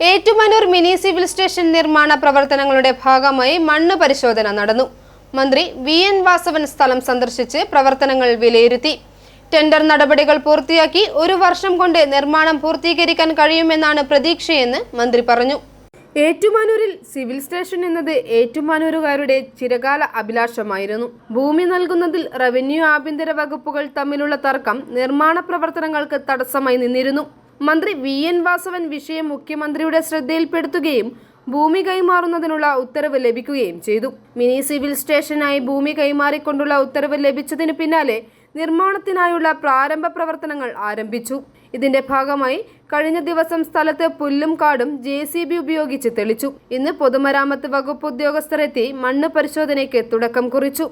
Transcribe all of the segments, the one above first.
Ettumanoor mini civil station നിർമ്മാണ പ്രവർത്തനങ്ങളുടെ ഭാഗമായി മണ്ണ് പരിശോധന നടന്നു. മന്ത്രി വി എൻ വാസവൻ സ്ഥലം സന്ദർശിച്ച് പ്രവർത്തനങ്ങൾ വിലയിരുത്തി. ടെൻഡർ നടപടികൾ പൂർത്തിയാക്കി ഒരു വർഷം കൊണ്ട് നിർമ്മാണം പൂർത്തീകരിക്കാൻ കഴിയുമെന്നാണ് പ്രതീക്ഷയെന്ന് മന്ത്രി പറഞ്ഞു. ഏറ്റുമാനൂരിൽ സിവിൽ സ്റ്റേഷൻ എന്നത് ഏറ്റുമാനൂരുകാരുടെ ചിരകാല അഭിലാഷമായിരുന്നു. ഭൂമി നൽകുന്നതിൽ റവന്യൂ ആഭ്യന്തര വകുപ്പുകൾ തമ്മിലുള്ള തർക്കം നിർമ്മാണ പ്രവർത്തനങ്ങൾക്ക് തടസ്സമായി നിന്നിരുന്നു. മന്ത്രി വി എൻ വാസവൻ വിഷയം മുഖ്യമന്ത്രിയുടെ ശ്രദ്ധയിൽപ്പെടുത്തുകയും ഭൂമി കൈമാറുന്നതിനുള്ള ഉത്തരവ് ലഭിക്കുകയും ചെയ്തു. മിനി സിവിൽ സ്റ്റേഷനായി ഭൂമി കൈമാറിക്കൊണ്ടുള്ള ഉത്തരവ് ലഭിച്ചതിന് പിന്നാലെ നിർമ്മാണത്തിനായുള്ള പ്രാരംഭ പ്രവർത്തനങ്ങൾ ആരംഭിച്ചു. ഇതിന്റെ ഭാഗമായി കഴിഞ്ഞ ദിവസം സ്ഥലത്ത് പുല്ലും കാടും ജെ സി ബി ഉപയോഗിച്ച് തെളിച്ചു. ഇന്ന് പൊതുമരാമത്ത് വകുപ്പ് ഉദ്യോഗസ്ഥരെത്തി മണ്ണ് പരിശോധനയ്ക്ക് തുടക്കം കുറിച്ചു.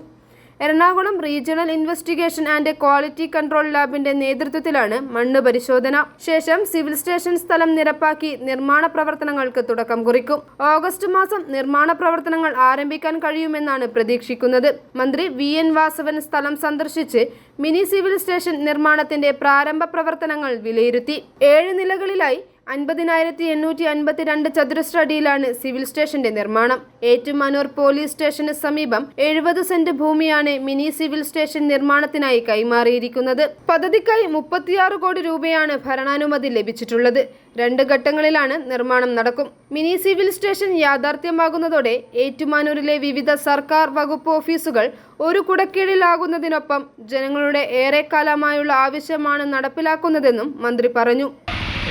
Ernakulam regional investigation and quality control ലാബിന്റെ നേതൃത്വത്തിലാണ് മണ്ണ് പരിശോധന. ശേഷം സിവിൽ സ്റ്റേഷൻ സ്ഥലം നിരപ്പാക്കി നിർമ്മാണ പ്രവർത്തനങ്ങൾക്ക് തുടക്കം കുറിക്കും. ഓഗസ്റ്റ് മാസം നിർമ്മാണ പ്രവർത്തനങ്ങൾ ആരംഭിക്കാൻ കഴിയുമെന്നാണ് പ്രതീക്ഷിക്കുന്നത്. മന്ത്രി വി എൻ വാസവൻ സ്ഥലം സന്ദർശിച്ച് മിനി സിവിൽ സ്റ്റേഷൻ നിർമ്മാണത്തിന്റെ പ്രാരംഭ പ്രവർത്തനങ്ങൾ വിലയിരുത്തി. ഏഴ് നിലകളിലായി അൻപതിനായിരത്തി എണ്ണൂറ്റി അൻപത്തിരണ്ട് ചതുരശ്ര അടിയിലാണ് സിവിൽ സ്റ്റേഷന്റെ നിർമ്മാണം. ഏറ്റുമാനൂർ പോലീസ് സ്റ്റേഷന് സമീപം എഴുപത് സെന്റ് ഭൂമിയാണ് മിനി സിവിൽ സ്റ്റേഷൻ നിർമ്മാണത്തിനായി കൈമാറിയിരിക്കുന്നത്. പദ്ധതിക്കായി മുപ്പത്തിയാറ് കോടി രൂപയാണ് ഭരണാനുമതി ലഭിച്ചിട്ടുള്ളത്. രണ്ട് ഘട്ടങ്ങളിലാണ് നിർമ്മാണം നടക്കും. മിനി സിവിൽ സ്റ്റേഷൻ യാഥാർത്ഥ്യമാകുന്നതോടെ ഏറ്റുമാനൂരിലെ വിവിധ സർക്കാർ വകുപ്പ് ഓഫീസുകൾ ഒരു കുടക്കീഴിലാകുന്നതിനൊപ്പം ജനങ്ങളുടെ ഏറെക്കാലമായുള്ള ആവശ്യമാണ് നടപ്പിലാക്കുന്നതെന്നും മന്ത്രി പറഞ്ഞു.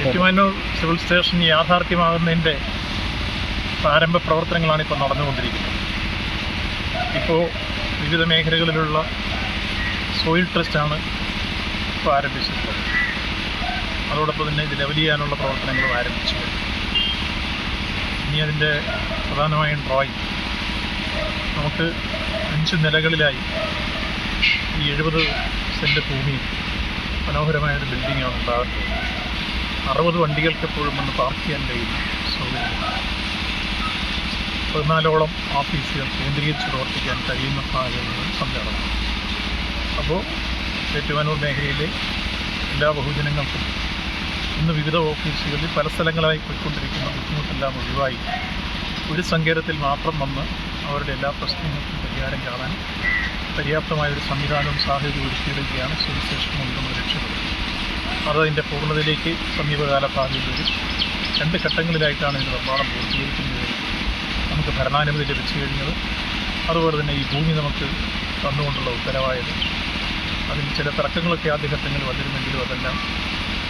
ഏറ്റുമാനൂർ സിവിൽ സ്റ്റേഷൻ യാഥാർത്ഥ്യമാകുന്നതിന്റെ പ്രാരംഭ പ്രവർത്തനങ്ങളാണ് ഇപ്പോൾ നടന്നുകൊണ്ടിരിക്കുന്നത്. ഇപ്പോൾ വിവിധ മേഖലകളിലുള്ള സോയിൽ ട്രസ്റ്റാണ് ഇപ്പോൾ ആരംഭിച്ചിട്ടുള്ളത്. അതോടൊപ്പം തന്നെ ഇത് ലെവൽ ചെയ്യാനുള്ള പ്രവർത്തനങ്ങളും ആരംഭിച്ചു ഇനി അതിന്റെ പ്രധാനമായും ഡ്രോയിങ്. നമുക്ക് അഞ്ച് നിലകളിലായി ഈ എഴുപത് സെന്റ് ഭൂമിയിൽ മനോഹരമായൊരു ബിൽഡിങ്ങാണ് ഉണ്ടാകുന്നത്. അറുപത് വണ്ടികൾക്ക് എപ്പോഴും വന്ന് പാർക്ക് ചെയ്യാൻ കഴിയുന്ന സൗകര്യം പതിനാലോളം ഓഫീസുകൾ കേന്ദ്രീകരിച്ച് പ്രവർത്തിക്കാൻ കഴിയുന്ന സാഹചര്യങ്ങൾ സംജാതമാണ് അപ്പോൾ ഏറ്റുമാനൂർ മേഖലയിലെ എല്ലാ ബഹുജനങ്ങൾക്കും ഇന്ന് വിവിധ ഓഫീസുകളിൽ പല സ്ഥലങ്ങളായി പോയിക്കൊണ്ടിരിക്കുന്ന ബുദ്ധിമുട്ടെല്ലാം ഒഴിവായി ഒരു സങ്കേതത്തിൽ മാത്രം വന്ന് അവരുടെ എല്ലാ പ്രശ്നങ്ങൾക്കും പരിഹാരം കാണാൻ പര്യാപ്തമായ ഒരു സംവിധാനവും സാഹചര്യം ഒരുക്കിയിടുകയാണ് സിവിൽ സ്റ്റേഷൻ അത് അതിന്റെ പൂർണതയിലേക്ക് സമീപകാല വരും. രണ്ട് ഘട്ടങ്ങളിലായിട്ടാണ് ഇതിന്റെ നിർമ്മാണം പൂർത്തീകരിക്കുന്നത്. നമുക്ക് ഭരണാനുമതി ലഭിച്ചു കഴിഞ്ഞത്. അതുപോലെ തന്നെ ഈ ഭൂമി നമുക്ക് തന്നുകൊണ്ടുള്ള ഉത്തരവായത്. അതിൽ ചില തർക്കങ്ങളൊക്കെ ആദ്യ ഘട്ടങ്ങളിൽ വന്നിരുന്നെങ്കിലും അതെല്ലാം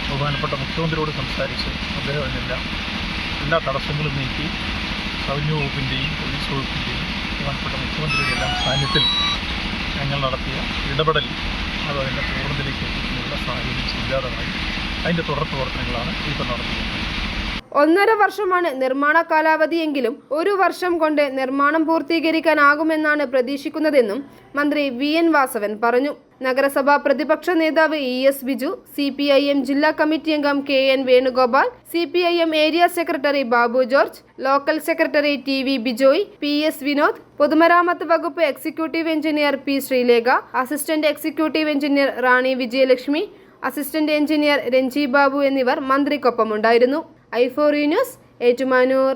ബഹുമാനപ്പെട്ട മുഖ്യമന്ത്രിയോട് സംസാരിച്ച് അദ്ദേഹം അതിനെല്ലാം എല്ലാ തടസ്സങ്ങളും നീക്കി റവന്യൂ വകുപ്പിന്റെയും പോലീസ് വകുപ്പിന്റെയും ബഹുമാനപ്പെട്ട മുഖ്യമന്ത്രിയുടെ എല്ലാം സാന്നിധ്യത്തിൽ ഞങ്ങൾ നടത്തിയ ഇടപെടൽ അത് അതിന്റെ പൂർണതയിലേക്ക് എത്തിക്കുന്നതിനുള്ള സാഹചര്യം ഇല്ലാതായി അതിന്റെ തുടർ പ്രവർത്തനങ്ങളാണ് ഇപ്പോൾ നടത്തിയത്. ഒന്നര വർഷമാണ് നിർമ്മാണ കാലാവധിയെങ്കിലും ഒരു വർഷം കൊണ്ട് നിർമ്മാണം പൂർത്തീകരിക്കാനാകുമെന്നാണ് പ്രതീക്ഷിക്കുന്നതെന്നും മന്ത്രി വി എൻ വാസവൻ പറഞ്ഞു. നഗരസഭാ പ്രതിപക്ഷ നേതാവ് E S Biju C P I M ജില്ലാ കമ്മിറ്റി അംഗം K N Venugopal C P I M area secretary Babu George local secretary T V Bijoy P S Vinod പൊതുമരാമത്ത് വകുപ്പ് executive engineer P Sreelekha assistant executive engineer Rani Vijayalakshmi assistant engineer Renji Babu എന്നിവർ മന്ത്രിക്കൊപ്പമുണ്ടായിരുന്നു. I four Ettumanoor